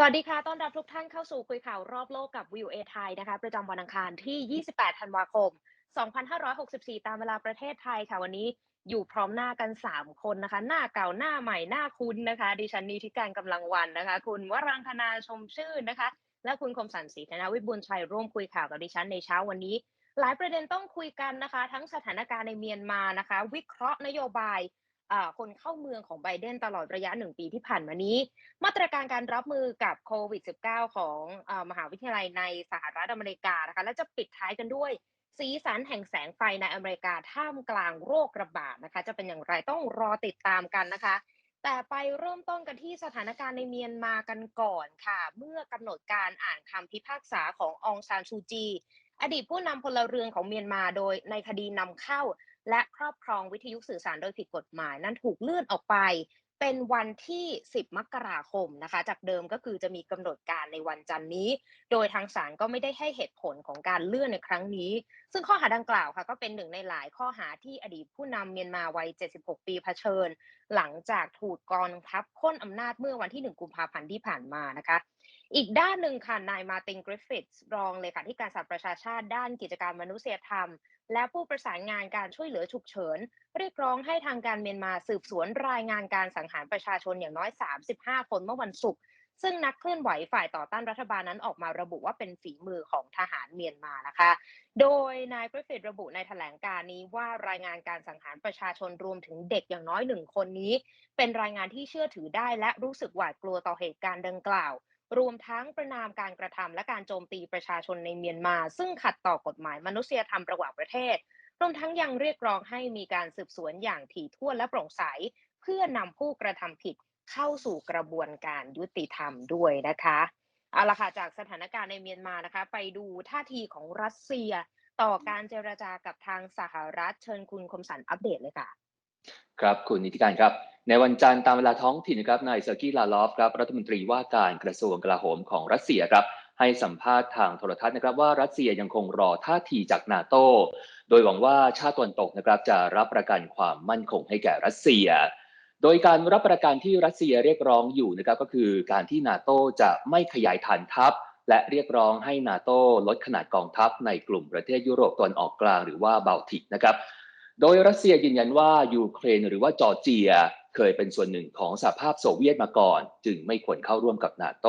สวัสดีค่ะ ต้อนรับทุกท่านเข้าสู่คุยข่าวรอบโลกกับวิวเอไทยนะคะ ประจำวันอังคารที่ 28 ธันวาคม 2564 ตามเวลาประเทศไทยค่ะ วันนี้อยู่พร้อมหน้ากัน 3 คนนะคะ หน้าเก่าหน้าใหม่หน้าคุ้นนะคะ ดิฉันนีทิการกำลังวันนะคะ คุณวรังคณาชมชื่นนะคะ และคุณคมสันต์ศรีธนวิบูลชัยร่วมคุยข่าวกับดิฉันในเช้าวันนี้ หลายประเด็นต้องคุยกันนะคะ ทั้งสถานการณ์ในเมียนมานะคะ วิเคราะห์นโยบาย คนเข้าเมืองของไบเดนตลอดระยะหนึ่งปีที่ผ่านมานี้ มาตรการการรับมือกับโควิด -19 ของออมหาวิทยาลัยในสหรัฐอเมริกานะคะและจะปิดท้ายกันด้วย สีสันแห่งแสงไฟในอเมริกาท่ามกลางโรคระบาดนะคะ จะเป็นอย่างไรต้องรอติดตามกันนะคะ แต่ไปเริ่มต้นกันที่สถานการณ์ในเมียนมากันก่อนค่ะ เมื่อกำหนดการอ่านคำพิพากษาขององซานชูจี อดีตผู้นำพลเรือนของเมียนมาโดยในคดีนำเข้า และครอบครองวิทยุสื่อสารโดยผิดกฎหมาย นั้นถูกเลื่อนออกไป เป็นวันที่ 10 มกราคมนะคะ จากเดิมก็คือจะมีกำหนดการในวันจันนี้ โดยทางศาลก็ไม่ได้ให้เหตุผลของการเลื่อนในครั้งนี้ ซึ่งข้อหาดังกล่าวค่ะ ก็เป็นหนึ่งในหลายข้อหาที่อดีตผู้นำเมียนมาวัย 76 ปีเผชิญ หลังจากถูกกองทัพค้นอำนาจเมื่อวันที่ 1 กุมภาพันธ์ที่ผ่านมานะคะอีกด้านหนึ่งค่ะ นายมาตินกริฟฟิธส์รองเลขาธิการสหประชาชาติด้านกิจการมนุษยธรรม และผู้ประสานงานการช่วยเหลือฉุกเฉิน เรียกร้องให้ทางการเมียนมาสืบสวนรายงานการสังหารประชาชนอย่างน้อย 35 คนเมื่อวันศุกร์ซึ่งนักเคลื่อนไหวฝ่ายต่อต้านรัฐบาลนั้นออกมาระบุว่าเป็นฝีมือของทหารเมียนมานะคะ โดยนายกริฟฟิธระบุในแถลงการนี้ว่ารายงานการสังหารประชาชนรวมถึงเด็กอย่างน้อยหนึ่งคนนี้ เป็นรายงานที่เชื่อถือได้และรู้สึกหวาดกลัวต่อเหตุการณ์ดังกล่าว รวมทั้งประนามการกระทำและการโจมตีประชาชนในเมียนมา ซึ่งขัดต่อกฎหมายมนุษยธรรมระหว่างประเทศ รวมทั้งยังเรียกร้องให้มีการสืบสวนอย่างถี่ถ้วนและโปร่งใส เพื่อนำผู้กระทำผิดเข้าสู่กระบวนการยุติธรรมด้วยนะคะเอาละค่ะจากสถานการณ์ในเมียนมานะคะ ไปดูท่าทีของรัสเซีย ต่อการเจรจากับทางสหรัฐเชิญคุณคมสันอัปเดตเลยค่ะ ครับคุณนิติการครับ ในวันจันทร์ตามเวลาท้องถิ่นครับนายเซอร์กี้ลาลอฟครับรัฐมนตรีว่าการกระทรวงกลาโหมของรัสเซียครับให้สัมภาษณ์ทางโทรทัศน์นะครับว่ารัสเซียยังคงรอท่าทีจากนาโตโดยหวังว่าชาติตะวันตกนะครับจะรับประกันความมั่นคงให้แก่รัสเซีย โดยการรับประกันที่รัสเซียเรียกร้องอยู่นะครับก็คือการที่นาโตจะไม่ขยายฐานทัพ และเรียกร้องให้นาโตลดขนาดกองทัพในกลุ่มประเทศยุโรปตะวันออกกลางหรือว่าเบลติกนะครับ โดยรัสเซียยืนยันว่ายูเครนหรือว่าจอร์เจียเคยเป็นส่วนหนึ่งของสหภาพโซเวียตมาก่อน จึงไม่ควรเข้าร่วมกับนาโต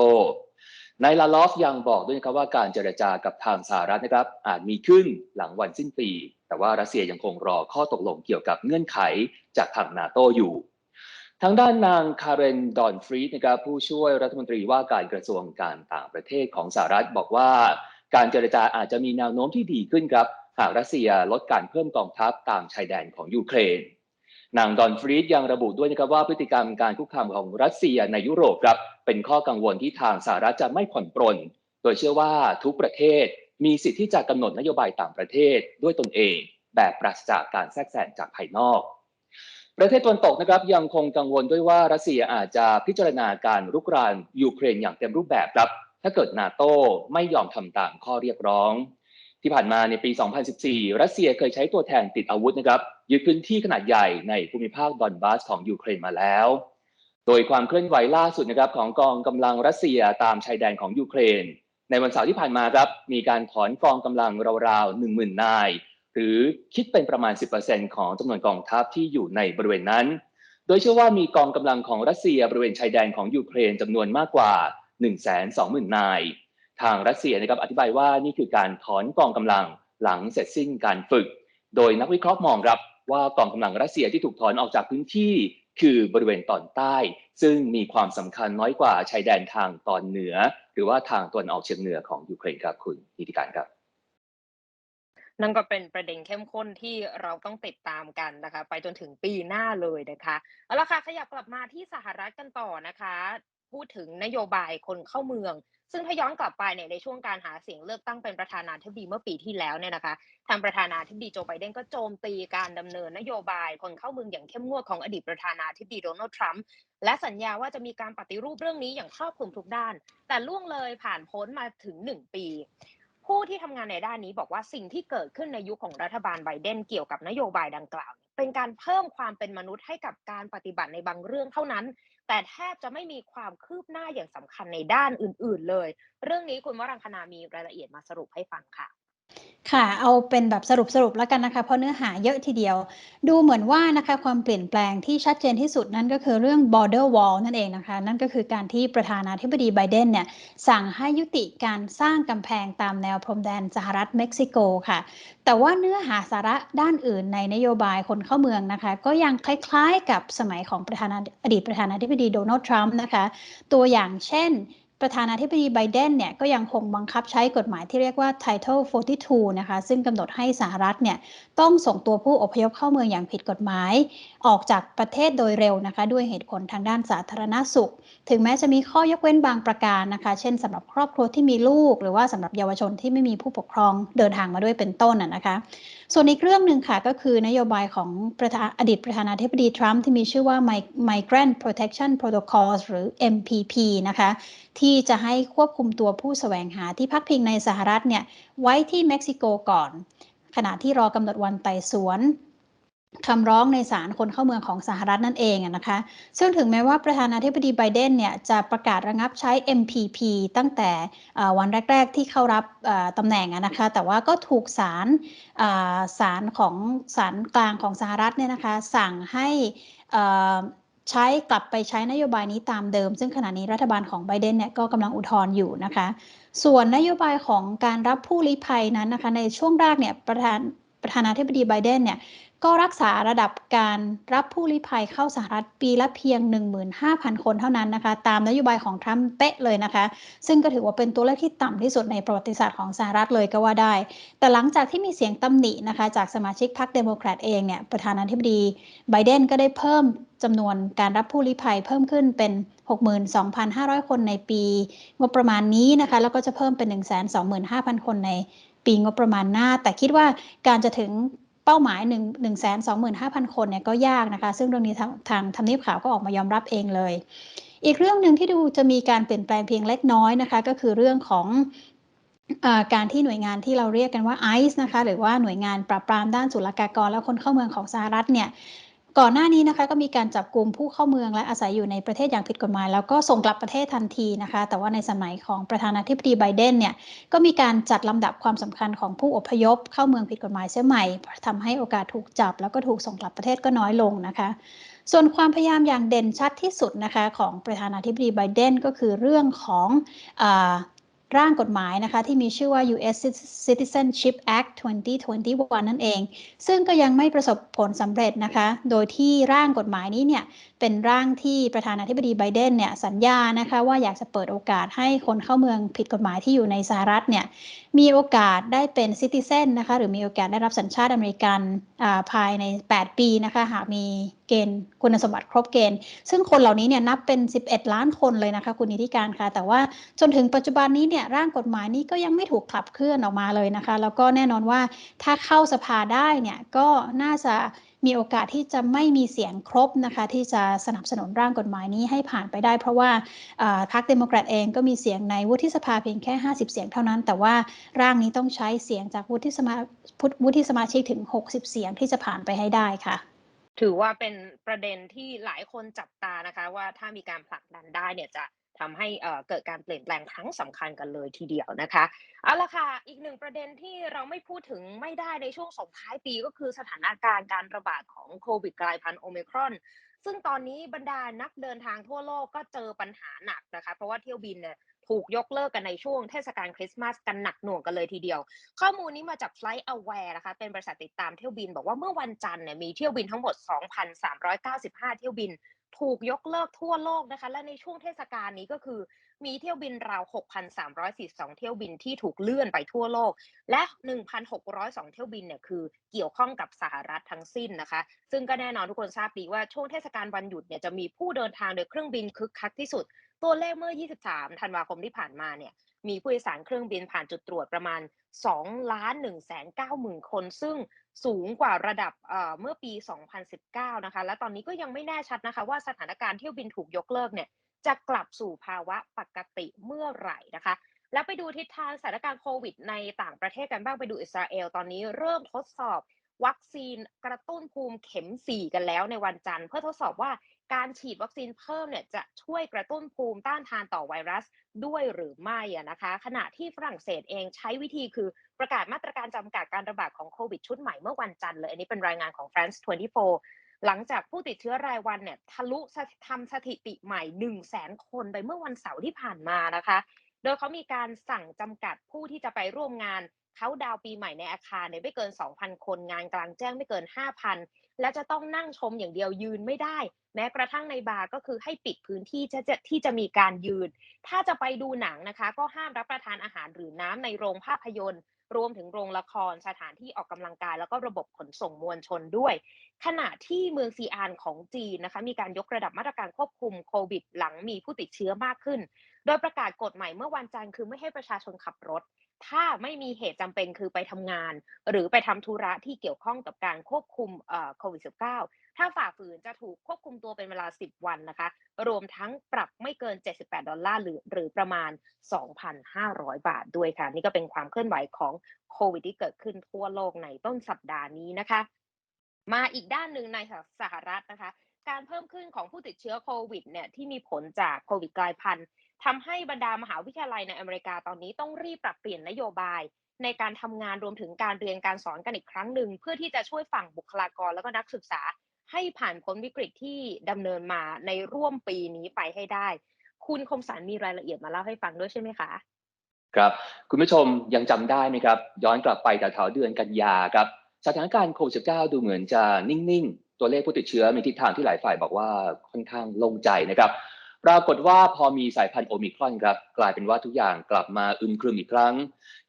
นายลาลอฟยังบอกด้วยนะครับว่าการเจรจากับทางสหรัฐนะครับ อาจมีขึ้นหลังวันสิ้นปี แต่ว่ารัสเซียยังคงรอข้อตกลงเกี่ยวกับเงื่อนไขจากทางนาโตอยู่ ทางด้านนางคาร์เรนดอนฟรีดนะครับผู้ช่วยรัฐมนตรีว่าการกระทรวงการต่างประเทศของสหรัฐบอกว่า การเจรจาอาจจะมีแนวโน้มที่ดีขึ้นครับ หากรัสเซียลดการเพิ่มกองทัพตามชายแดนของยูเครน นางดอนฟรีดยังระบุด้วยนะครับว่าพฤติกรรมการคุกคามของรัสเซียในยุโรปครับเป็นข้อกังวลที่ทางสหรัฐจะไม่ผ่อนปรน โดยเชื่อว่าทุกประเทศมีสิทธิ์ที่จะกำหนดนโยบายต่างประเทศด้วยตนเอง แบบปราศจากการแทรกแซงจากภายนอก ประเทศตะวันตกนะครับยังคงกังวลด้วยว่ารัสเซียอาจจะพิจารณาการรุกรานยูเครนอย่างเต็มรูปแบบครับ ถ้าเกิดนาโตไม่ยอมทำตามข้อเรียกร้อง ที่ผ่านมาในปี 2014 รัสเซียเคยใช้ตัวแทนติดอาวุธนะครับยึดพื้นที่ขนาดใหญ่ในภูมิภาคดอนบาสของยูเครนมาแล้ว โดยความเคลื่อนไหวล่าสุดนะครับของกองกำลังรัสเซียตามชายแดนของยูเครน ในวันเสาร์ที่ผ่านมาครับมีการถอนกองกำลังราวๆ 10,000 นาย หรือคิดเป็นประมาณ 10%ของจำนวนกองทัพที่อยู่ในบริเวณนั้น โดยเชื่อว่ามีกองกำลังของรัสเซียบริเวณชายแดนของยูเครนจำนวนมากกว่า 120,000 นาย ทางรัสเซียนะครับอธิบายว่านี่คือการถอนกองกำลังหลังเสร็จสิ้นการฝึก โดยนักวิเคราะห์มองครับว่ากองกำลังรัสเซียที่ถูกถอนออกจากพื้นที่คือบริเวณตอนใต้ ซึ่งมีความสำคัญน้อยกว่าชายแดนทางตอนเหนือ หรือว่าทางตะวันออกเฉียงเหนือของยูเครนครับคุณนิติการครับนั่นก็เป็นประเด็นเข้มข้นที่เราต้องติดตามกันนะคะ ไปจนถึงปีหน้าเลยนะคะเอาละค่ะขยับกลับมาที่สหรัฐกันต่อนะคะ พูดถึงนโยบายคนเข้าเมือง ซึ่งถ้าย้อนกลับไปเนี่ยในช่วงการหาเสียงเลือกตั้งเป็นประธานาธิบดีเมื่อปีที่แล้วเนี่ยนะคะทางประธานาธิบดีโจไบเดนก็โจมตีการดำเนินนโยบายคนเข้าเมืองอย่างเข้มงวดของอดีตประธานาธิบดีโดนัลด์ทรัมป์และสัญญาว่าจะมีการปฏิรูปเรื่องนี้อย่างครอบคลุมทุกด้าน แต่ล่วงเลยผ่านพ้นมาถึงหนึ่งปีผู้ที่ทำงานในด้านนี้บอกว่าสิ่งที่เกิดขึ้นในยุคของรัฐบาลไบเดนเกี่ยวกับนโยบายดังกล่าว เป็นการเพิ่มความเป็นมนุษย์ให้กับการปฏิบัติในบางเรื่องเท่านั้น แต่แทบจะไม่มีความคืบหน้าอย่างสำคัญในด้านอื่น ๆ เลย เรื่องนี้คุณวรังคณามีรายละเอียดมาสรุปให้ฟังค่ะ ค่ะ เอาเป็นแบบสรุปสรุปแล้วกันนะคะ เพราะเนื้อหาเยอะทีเดียว ดูเหมือนว่านะคะความเปลี่ยนแปลงที่ชัดเจนที่สุดนั่นก็คือเรื่อง border wall นั่นเองนะคะ นั่นก็คือการที่ประธานาธิบดีไบเดนเนี่ยสั่งให้ยุติการสร้างกำแพงตามแนวพรมแดนสหรัฐเม็กซิโกค่ะ แต่ว่าเนื้อหาสาระด้านอื่นในนโยบายคนเข้าเมืองนะคะ ก็ยังคล้ายๆกับสมัยของประธานาอดีตประธานาธิบดีโดนัลด์ทรัมป์นะคะ ตัวอย่างเช่น ประธานาธิบดีไบเดนเนี่ยก็ยังคงบังคับใช้กฎหมายที่เรียกว่า Title 42 นะคะ ซึ่งกำหนดให้สหรัฐเนี่ยต้องส่งตัวผู้อพยพเข้าเมืองอย่างผิดกฎหมาย ออกจากประเทศโดยเร็วนะคะ ด้วยเหตุผลทางด้านสาธารณสุข ถึงแม้จะมีข้อยกเว้นบางประการนะคะ เช่นสำหรับครอบครัวที่มีลูก หรือว่าสำหรับเยาวชนที่ไม่มีผู้ปกครองเดินทางมาด้วยเป็นต้นนะนะคะ ส่วนอีกเรื่องหนึ่งค่ะก็คือนโยบายของประธานอดีตประธานาธิบดีทรัมป์ที่มีชื่อว่า Migrant Protection Protocols หรือ MPP นะคะที่ที่จะให้ควบคุมตัวผู้แสวงหาที่พักพิงในสหรัฐเนี่ยไว้ที่เม็กซิโกก่อน ขณะที่รอกำหนดวันไต่สวนคำร้องในศาลคนเข้าเมืองของสหรัฐนั่นเองนะคะ ซึ่งถึงแม้ว่าประธานาธิบดีไบเดนเนี่ยจะประกาศระงับใช้ MPP ตั้งแต่วันแรก ๆ ที่เข้ารับตำแหน่งนะคะ แต่ว่าก็ถูกศาลศาลของศาลกลางของสหรัฐเนี่ยนะคะสั่งให้ ใช้กลับไปใช้นโยบายนี้ตามเดิม ซึ่งขณะนี้รัฐบาลของไบเดนเนี่ยก็กำลังอุทธรณ์อยู่นะคะ ส่วนนโยบายของการรับผู้ลี้ภัยนั้นนะคะในช่วงแรกเนี่ยประธานประธานาธิบดีไบเดนเนี่ย ก็รักษาระดับการรับผู้ลี้ภัยเข้าสหรัฐปีละเพียง 15,000 คนเท่านั้นนะคะ ตามนโยบายของทรัมป์เป๊ะเลยนะคะ ซึ่งก็ถือว่าเป็นตัวเลขที่ต่ำที่สุดในประวัติศาสตร์ของสหรัฐเลยก็ว่าได้ แต่หลังจากที่มีเสียงตำหนินะคะ จากสมาชิกพรรคเดโมแครตเองเนี่ยประธานาธิบดีไบเดนก็ได้เพิ่มจำนวนการรับผู้ลี้ภัยเพิ่มขึ้นเป็น 62,500 คนในปีงบประมาณนี้นะคะ แล้วก็จะเพิ่มเป็น 125,000 คนในปีงบประมาณหน้า แต่คิดว่าการจะถึง เป้าหมาย1 1 2 5 0 0 0 คนเนี่ยก็ยากนะคะ ซึ่งเรื่องนี้ทางทางทำเนียบข่าวก็ออกมายอมรับเองเลย อีกเรื่องหนึ่งที่ดูจะมีการเปลี่ยนแปลงเพียงเล็กน้อยนะคะ ก็คือเรื่องของอการที่หน่วยงานที่เราเรียกกันว่า ICE นะคะหรือว่าหน่วยงานปราบปรามด้านสุลกากรและคนเข้าเมืองของสหรัฐเนี่ย ก่อนหน้านี้นะคะก็มีการจับกลุ่มผู้เข้าเมืองและอาศัยอยู่ในประเทศอย่างผิดกฎหมาย แล้วก็ส่งกลับประเทศทันทีนะคะ แต่ว่าในสมัยของประธานาธิบดีไบเดนเนี่ยก็มีการจัดลำดับความสำคัญของผู้อพยพเข้าเมืองผิดกฎหมายเสียใหม่ทำให้โอกาสถูกจับ แล้วก็ถูกส่งกลับประเทศก็น้อยลงนะคะ ส่วนความพยายามอย่างเด่นชัดที่สุดนะคะของประธานาธิบดีไบเดนก็คือเรื่องของอ ร่างกฎหมายนะคะ ที่มีชื่อว่า U.S. Citizenship Act 2021 นั่นเอง ซึ่งก็ยังไม่ประสบผลสำเร็จนะคะ โดยที่ร่างกฎหมายนี้เนี่ย เป็นร่างที่ประธานาธิบดีไบเดนเนี่ยสัญญานะคะ ว่าอยากจะเปิดโอกาสให้คนเข้าเมืองผิดกฎหมายที่อยู่ในสหรัฐเนี่ย มีโอกาสได้เป็นซิติเซนนะคะ หรือมีโอกาสได้รับสัญชาติอเมริกันภายใน 8 ปีนะคะ หากมี เกณฑ์คุณสมบัติครบเกณฑ์ ซึ่งคนเหล่านี้เนี่ยนับเป็น 11 ล้านคนเลยนะคะ คุณนิติการค่ะ แต่ว่าจนถึงปัจจุบันนี้เนี่ยร่างกฎหมายนี้ก็ยังไม่ถูกขับเคลื่อนออกมาเลยนะคะ แล้วก็แน่นอนว่าถ้าเข้าสภาได้เนี่ยก็น่าจะมีโอกาสที่จะไม่มีเสียงครบนะคะ ที่จะสนับสนุนร่างกฎหมายนี้ให้ผ่านไปได้ เพราะว่าพรรคเดโมแครตเองก็มีเสียงในวุฒิสภาเพียงแค่ 50 เสียงเท่านั้น แต่ว่าร่างนี้ต้องใช้เสียงจากวุฒิสมาวุฒิสมาชิกถึง 60 เสียงที่จะผ่านไปให้ได้ค่ะ ถือว่าเป็นประเด็นที่หลายคนจับตานะคะ ว่าถ้ามีการผลักดันได้เนี่ยจะทำให้เกิดการเปลี่ยนแปลงครั้งสำคัญกันเลยทีเดียวนะคะเอาละค่ะอีกหนึ่งประเด็นที่เราไม่พูดถึงไม่ได้ในช่วงส่งท้ายปีก็คือสถานการณ์การระบาดของโควิดกลายพันธุ์โอมิครอน ซึ่งตอนนี้บรรดานักเดินทางทั่วโลกก็เจอปัญหาหนักนะคะ เพราะว่าเที่ยวบินเนี่ย ถูกยกเลิกกันในช่วงเทศกาลคริสต์มาสกันหนักหน่วงกันเลยทีเดียว ข้อมูลนี้มาจาก Flight Aware นะคะ เป็นบริษัทติดตามเที่ยวบิน บอกว่าเมื่อวันจันทร์เนี่ยมีเที่ยวบินทั้งหมด 2,395 เที่ยวบิน ถูกยกเลิกทั่วโลกนะคะ และในช่วงเทศกาลนี้ก็คือมีเที่ยวบินราว 6,342 เที่ยวบินที่ถูกเลื่อนไปทั่วโลก และ 1,602 เที่ยวบินเนี่ยคือเกี่ยวข้องกับสหรัฐทั้งสิ้นนะคะ ซึ่งก็แน่นอนทุกคนทราบดีว่าช่วงเทศกาลวันหยุดเนี่ยจะมีผู้เดินทางโดยเครื่องบินคึกคักที่สุด ตัวเลขเมื่อ 23 ธันวาคมที่ผ่านมาเนี่ย มีผู้โดยสารเครื่องบินผ่านจุดตรวจประมาณ2ล้าน1แสน9หมื่นคน ซึ่งสูงกว่าระดับเมื่อปี 2019 นะคะ และตอนนี้ก็ยังไม่แน่ชัดนะคะ ว่าสถานการณ์เที่ยวบินถูกยกเลิกเนี่ย จะกลับสู่ภาวะปกติเมื่อไหร่นะคะ แล้วไปดูทิศทางสถานการณ์โควิดในต่างประเทศกันบ้างไปดูอิสราเอลตอนนี้เริ่มทดสอบวัคซีนกระตุ้นภูมิเข็ม 4 กันแล้วในวันจันทร์ เพื่อทดสอบว่า การฉีดวัคซีนเพิ่มเนี่ยจะช่วยกระตุ้นภูมิต้านทานต่อไวรัสด้วยหรือไม่อะนะคะ ขณะที่ฝรั่งเศสเองใช้วิธีคือประกาศมาตรการจำกัดการระบาดของโควิดชุดใหม่เมื่อวันจันทร์เลย อันนี้เป็นรายงานของ France 24หลังจากผู้ติดเชื้อรายวันเนี่ยทะลุทำสถิติใหม่1 0 0 0 0แสนคนไปเมื่อวันเสาร์ที่ผ่านมานะคะ โดยเขามีการสั่งจำกัดผู้ที่จะไปร่วมงานเขาดาวปีใหม่ในอาคารเนี่ยไม่เกิน 2,000 คนงานกลางแจ้งไม่เกิน 5,000 และจะต้องนั่งชมอย่างเดียวยืนไม่ได้ แม้กระทั่งในบาร์ก็คือให้ปิดพื้นที่ที่จะที่จะมีการยืน ถ้าจะไปดูหนังนะคะ ก็ห้ามรับประทานอาหารหรือน้ำในโรงภาพยนตร์ รวมถึงโรงละครสถานที่ออกกำลังกาย แล้วก็ระบบขนส่งมวลชนด้วย ขณะที่เมืองซีอานของจีนนะคะ มีการยกระดับมาตรการควบคุมโควิด หลังมีผู้ติดเชื้อมากขึ้น โดยประกาศกฎใหม่เมื่อวันจันทร์คือไม่ให้ประชาชนขับรถ ถ้าไม่มีเหตุจำเป็นคือไปทำงาน หรือไปทำธุระที่เกี่ยวข้องกับการควบคุมโควิด -19 ถ้าฝ่าฝืนจะถูกควบคุมตัวเป็นเวลา 10 วันนะคะ รวมทั้งปรับไม่เกิน 78 ดอลลาร์หรือหรือประมาณ 2,500 บาทด้วยค่ะ นี่ก็เป็นความเคลื่อนไหวของโควิดที่เกิดขึ้นทั่วโลกในต้นสัปดาห์นี้นะคะ มาอีกด้านหนึ่งในสหรัฐนะคะการเพิ่มขึ้นของผู้ติดเชื้อโควิดเนี่ยที่มีผลจากโควิดกลายพันธุ์ ทำให้บรรดามหาวิทยาลัยในอเมริกาตอนนี้ต้องรีบปรับเปลี่ยนนโยบาย ในการทำงานรวมถึงการเรียนการสอนกันอีกครั้งหนึ่ง เพื่อที่จะช่วยฝั่งบุคลากรแล้วก็นักศึกษา ให้ผ่านพ้นวิกฤตที่ดำเนินมาในร่วมปีนี้ไปให้ได้ คุณคมสันมีรายละเอียดมาเล่าให้ฟังด้วยใช่ไหมคะครับคุณผู้ชมยังจำได้ไหมครับ ย้อนกลับไปแต่แถวเดือนกันยาครับสถานการณ์โควิด -19 ดูเหมือนจะนิ่ง ๆ ตัวเลขผู้ติดเชื้อมีทิศทางที่หลายฝ่ายบอกว่าค่อนข้างลงใจนะครับ ปรากฏว่าพอมีสายพันธุ์โอมิครอนครับกลายเป็นว่าทุกอย่างกลับมาอึมครึมอีกครั้ง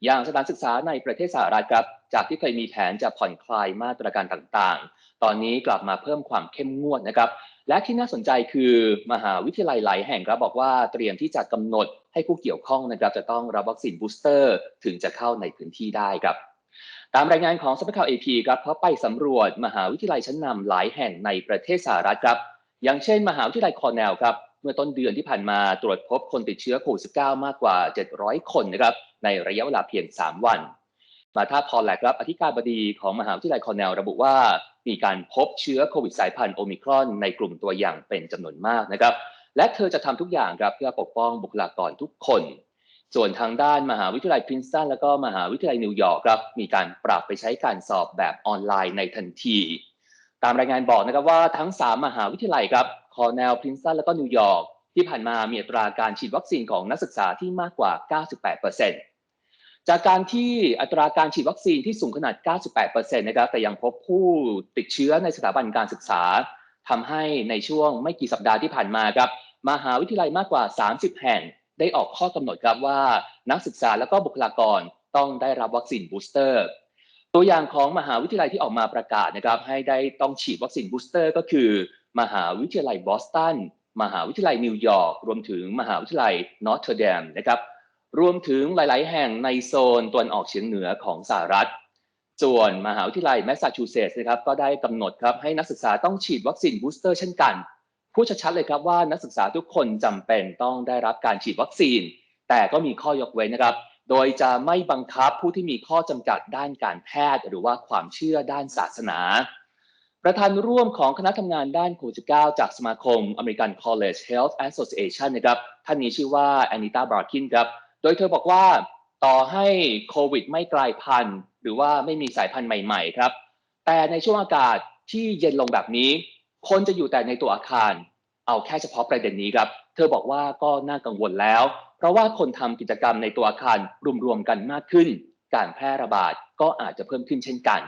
อย่างสถานศึกษาในประเทศสหรัฐครับ จากที่เคยมีแผนจะผ่อนคลายมาตรการต่างๆ ตอนนี้กลับมาเพิ่มความเข้มงวดนะครับ และที่น่าสนใจคือมหาวิทยาลัยหลายแห่งครับบอกว่าเตรียมที่จะกำหนดให้ผู้เกี่ยวข้องนะครับจะต้องรับวัคซีนบูสเตอร์ ถึงจะเข้าในพื้นที่ได้ครับตามรายงานของสำนักข่าว AP ครับเขาไปสำรวจมหาวิทยาลัยชั้นนำหลายแห่งในประเทศสหรัฐครับ อย่างเช่น มหาวิทยาลัยคอร์เนลครับ เมื่อต้นเดือนที่ผ่านมาตรวจพบคนติดเชื้อโควิด -19 มากกว่า 700 คนนะครับในระยะเวลาเพียง 3 วัน มาท่าพอลแลกครับอธิการบดีของมหาวิทยาลัยคอร์เนลระบุว่า มีการพบเชื้อโควิดสายพันธุ์โอมิครอนในกลุ่มตัวอย่างเป็นจำนวนมากนะครับและเธอจะทำทุกอย่างครับเพื่อปกป้องบุคลากรทุกคน ส่วนทางด้านมหาวิทยาลัยพรินสตันและก็มหาวิทยาลัยนิวยอร์กครับมีการปรับไปใช้การสอบแบบออนไลน์ในทันที ตามรายงานบอกนะครับว่าทั้ง 3 มหาวิทยาลัยครับคอร์เนลพรินสตันและก็นิวยอร์กที่ผ่านมามีอัตราการฉีดวัคซีนของนักศึกษาที่มากกว่า 98%จากการที่อัตราการฉีดวัคซีนที่สูงขนาด 98%นะครับแต่ยังพบผู้ติดเชื้อในสถาบันการศึกษาทำให้ในช่วงไม่กี่สัปดาห์ที่ผ่านมาครับมหาวิทยาลัยมากกว่า 30 แห่ง ได้ออกข้อกำหนดครับว่านักศึกษาและก็บุคลากรต้องได้รับวัคซีนบูสเตอร์ ตัวอย่างของมหาวิทยาลัยที่ออกมาประกาศนะครับ ให้ได้ต้องฉีดวัคซีนบูสเตอร์ก็คือ มหาวิทยาลัยบอสตันมหาวิทยาลัยนิวยอร์กรวมถึงมหาวิทยาลัยนอร์ทเทอร์เดมนะครับรวมถึงหลาย ๆ แห่งในโซนตะวันออกเฉียงเหนือของสหรัฐ ส่วนมหาวิทยาลัยแมสซาชูเซตส์นะครับก็ได้กำหนดครับให้นักศึกษาต้องฉีดวัคซีนบูสเตอร์เช่นกันพูดชัดๆเลยครับว่านักศึกษาทุกคนจำเป็นต้องได้รับการฉีดวัคซีน แต่ก็มีข้อยกเว้นนะครับ โดยจะไม่บังคับผู้ที่มีข้อจำกัดด้านการแพทย์ หรือว่าความเชื่อด้านศาสนา ประธานร่วมของคณะทำงานด้านโควิด -19 จากสมาคม American College Health Association นะครับ ท่านนี้ชื่อว่าแอนิตาบราคินครับ โดยเธอบอกว่าต่อให้โควิดไม่กลายพันธุ์ หรือว่าไม่มีสายพันธุ์ใหม่ๆครับ แต่ในช่วงอากาศที่เย็นลงแบบนี้ คนจะอยู่แต่ในตัวอาคาร เอาแค่เฉพาะประเด็นนี้ครับ เธอบอกว่าก็น่ากังวลแล้ว เพราะว่าคนทำกิจกรรมในตัวอาคารรวมๆกันมากขึ้น การแพร่ระบาดก็อาจจะเพิ่มขึ้นเช่นกัน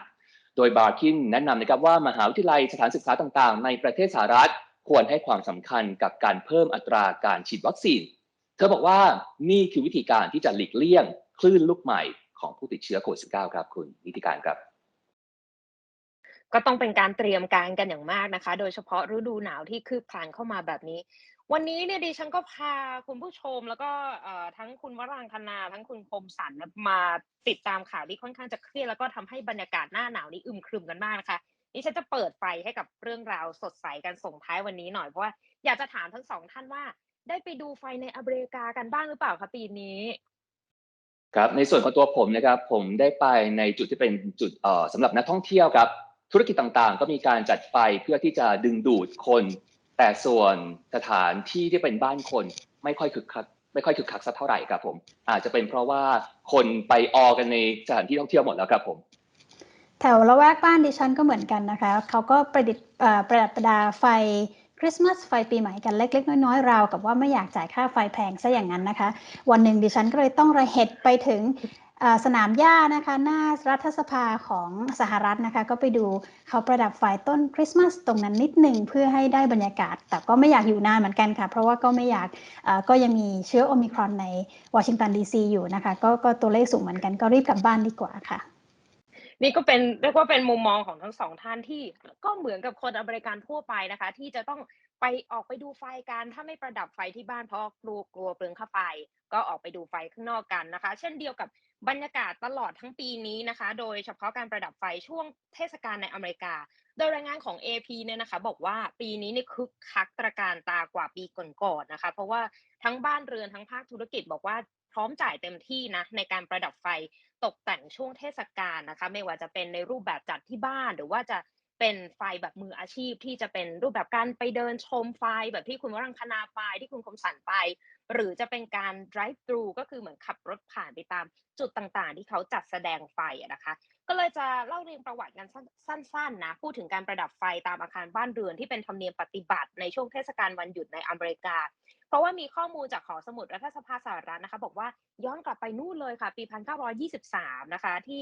โดยบาร์คินแนะนำนะครับว่ามหาวิทยาลัยสถานศึกษาต่างๆ ในประเทศสหรัฐ ควรให้ความสำคัญกับการเพิ่มอัตราการฉีดวัคซีน เธอบอกว่านี่คือวิธีการที่จะหลีกเลี่ยงคลื่นลูกใหม่ของผู้ติดเชื้อโควิด -19 ครับคุณนิติการครับก็ต้องเป็นการเตรียมการกันอย่างมากนะคะ โดยเฉพาะฤดูหนาวที่คืบคลานเข้ามาแบบนี้ วันนี้เนี่ยดิฉันก็พาคุณผู้ชมแล้วก็ทั้งคุณวรังคณาทั้งคุณคมสันมาติดตามข่าวที่ค่อนข้างจะเครียดแล้วก็ทำให้บรรยากาศหน้าหนาวนี้อึมครึมกันมากนะคะดิฉันจะเปิดไฟให้กับเรื่องราวสดใสกันส่งท้ายวันนี้หน่อยเพราะว่าอยากจะถามทั้งสองท่านว่า ได้ไปดูไฟในอเมริกากันบ้างหรือเปล่าคะปีนี้ ครับในส่วนของตัวผมนะครับ ผมได้ไปในจุดที่เป็นจุดสำหรับนักท่องเที่ยวครับ ธุรกิจต่างๆ ก็มีการจัดไฟเพื่อที่จะดึงดูดคน แต่ส่วนสถานที่ที่เป็นบ้านคนไม่ค่อยคึกคักไม่ค่อยคึกคักสักเท่าไหร่ครับผม อาจจะเป็นเพราะว่าคนไปออกันในสถานที่ท่องเที่ยวหมดแล้วครับผมแถวละแวกบ้านดิฉันก็เหมือนกันนะคะ เขาก็ประดิษฐ์ประดับประดาไฟคริสต์มาสไฟปีใหม่กันเล็ก ๆ น้อยๆราวกับว่าไม่อยากจ่ายค่าไฟแพงซะอย่างนั้นนะคะ วันหนึ่งดิฉันก็เลยต้องระเหตุไปถึง สนามหญ้านะคะหน้ารัฐสภาของสหรัฐนะคะ ก็ไปดูเขาประดับไฟต้นคริสต์มาสตรงนั้นนิดหนึ่งเพื่อให้ได้บรรยากาศ แต่ก็ไม่อยากอยู่นานเหมือนกันค่ะ เพราะว่าก็ไม่อยากก็ยังมีเชื้อโอมิครอนในวอชิงตันดีซีอยู่นะคะก็ก็ตัวเลขสูงเหมือนกันก็รีบกลับบ้านดีกว่าค่ะ นี่ก็เป็นเรียกว่าเป็นมุมมองของทั้งสองท่านที่ก็เหมือนกับคนอเมริกันทั่วไปนะคะ ที่จะต้องไปออกไปดูไฟกันถ้าไม่ประดับไฟที่บ้านเพราะกลัวกลัวเปลืองค่าไฟ ก็ออกไปดูไฟข้างนอกกันนะคะ เช่นเดียวกับ บรรยากาศตลอดทั้งปีนี้นะคะ โดยเฉพาะการประดับไฟช่วงเทศกาลในอเมริกา โดยรายงานของ AP เนี่ยนะคะ บอกว่าปีนี้เนี่ยคึกคักตระการตากว่าปีก่อนๆนะคะ เพราะว่าทั้งบ้านเรือนทั้งภาคธุรกิจบอกว่าพร้อมจ่ายเต็มที่นะในการประดับไฟตกแต่งช่วงเทศกาลนะคะ ไม่ว่าจะเป็นในรูปแบบจัดที่บ้าน หรือว่าจะเป็นไฟแบบมืออาชีพที่จะเป็นรูปแบบการไปเดินชมไฟแบบที่คุณวรังคณาไปที่คุณคมสันไป หรือจะเป็นการ drive thru ก็คือเหมือนขับรถผ่านไปตามจุดต่างๆ ที่เขาจัดแสดงไฟอะนะคะ ก็เลยจะเล่าเรียงประวัติกันสั้นๆนะ พูดถึงการประดับไฟตามอาคารบ้านเรือนที่เป็นธรรมเนียมปฏิบัติในช่วงเทศกาลวันหยุดในอเมริกา เพราะว่ามีข้อมูลจากหอสมุดรัฐสภาสหรัฐนะคะ บอกว่าย้อนกลับไปนู่นเลยค่ะ ปี 1923 นะคะ ที่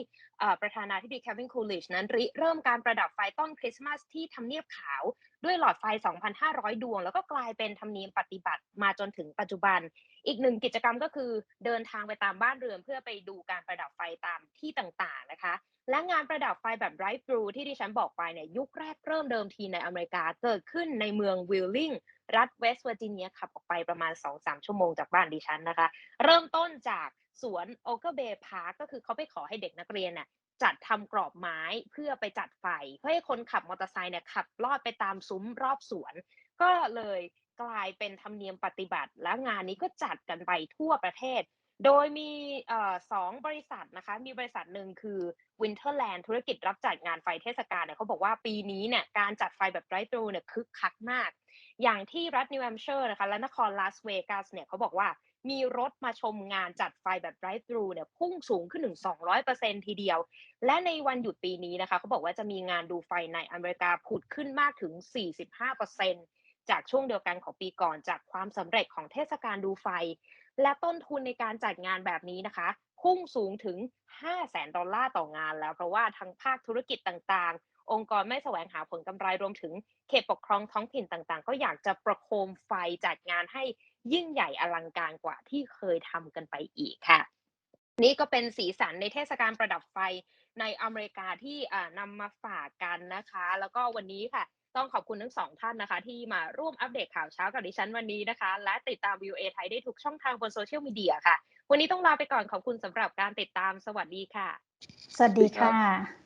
ประธานาธิบดีเควินคูลิชนั้นริเริ่มการประดับไฟต้นคริสต์มาสที่ทำเนียบขาว ด้วยหลอดไฟ 2,500 ดวง แล้วก็กลายเป็นธรรมเนียมปฏิบัติมาจนถึงปัจจุบัน อีกหนึ่งกิจกรรมก็คือเดินทางไปตามบ้านเรือนเพื่อไปดูการประดับไฟตามที่ต่างๆนะคะ และงานประดับไฟแบบไรฟ์ r รูที่ดิฉันบอกไปเนี่ยยุคแรกเริ่มเดิมทีในอเมริกาเกิดขึ้นในเมืองวิลลิงรัฐเวสต์เวอร์จิเนียขับออกไปประมาณ 2-3 ชั่วโมงจากบ้านดิฉันนะคะ เริ่มต้นจากสวนโอเกอร์เบย์พาร์คก็คือเขาไปขอให้เด็กนักเรียนน่ะ จัดทำกรอบไม้เพื่อไปจัดไฟเพื่อให้คนขับมอเตอร์ไซค์เนี่ยขับลอดไปตามซุ้มรอบสวน ก็เลยกลายเป็นธรรมเนียมปฏิบัติ และงานนี้ก็จัดกันไปทั่วประเทศ โดยมีสองบริษัทนะคะ มีบริษัทหนึ่งคือ Winterland ธุรกิจรับจัดงานไฟเทศกาลเนี่ยเขาบอกว่าปีนี้เนี่ยการจัดไฟแบบไรตรูเนี่ยคึกคักมาก อย่างที่รัฐนิวแฮมป์เชอร์นะคะและนครลาสเวกัสเนี่ยเขาบอกว่า มีรถมาชมงานจัดไฟแบบไรตรูเนี่ยพุ่งสูงขึ้นถึง 200%ทีเดียว และในวันหยุดปีนี้นะคะเขาบอกว่าจะมีงานดูไฟในอเมริกาผุดขึ้นมากถึง 45%จากช่วงเดียวกันของปีก่อนจากความสำเร็จของเทศกาลดูไฟ และต้นทุนในการจัดงานแบบนี้นะคะ พุ่งสูงถึง 5 0 0แสนดอลลาร์ต่องานแล้ว เพราะว่าทั้งภาคธุรกิจต่างๆ องค์กรไม่แสวงหาผลกำไรรวมถึงเขตปกครองท้องถิ่นต่างๆ ก็อยากจะประโคมไฟจัดงานให้ ยิ่งใหญ่อลังการกว่าที่เคยทำกันไปอีกค่ะ นี่ก็เป็นสีสันในเทศกาลประดับไฟในอเมริกาที่อ่านำมาฝากกันนะคะ แล้วก็วันนี้ค่ะ ต้องขอบคุณทั้งสองท่านนะคะ ที่มาร่วมอัปเดตข่าวเช้ากับดิฉันวันนี้นะคะ และติดตาม VOA ไทยได้ทุกช่องทางบนโซเชียลมีเดียค่ะ วันนี้ต้องลาไปก่อนขอบคุณสำหรับการติดตามสวัสดีค่ะ สวัสดีค่ะ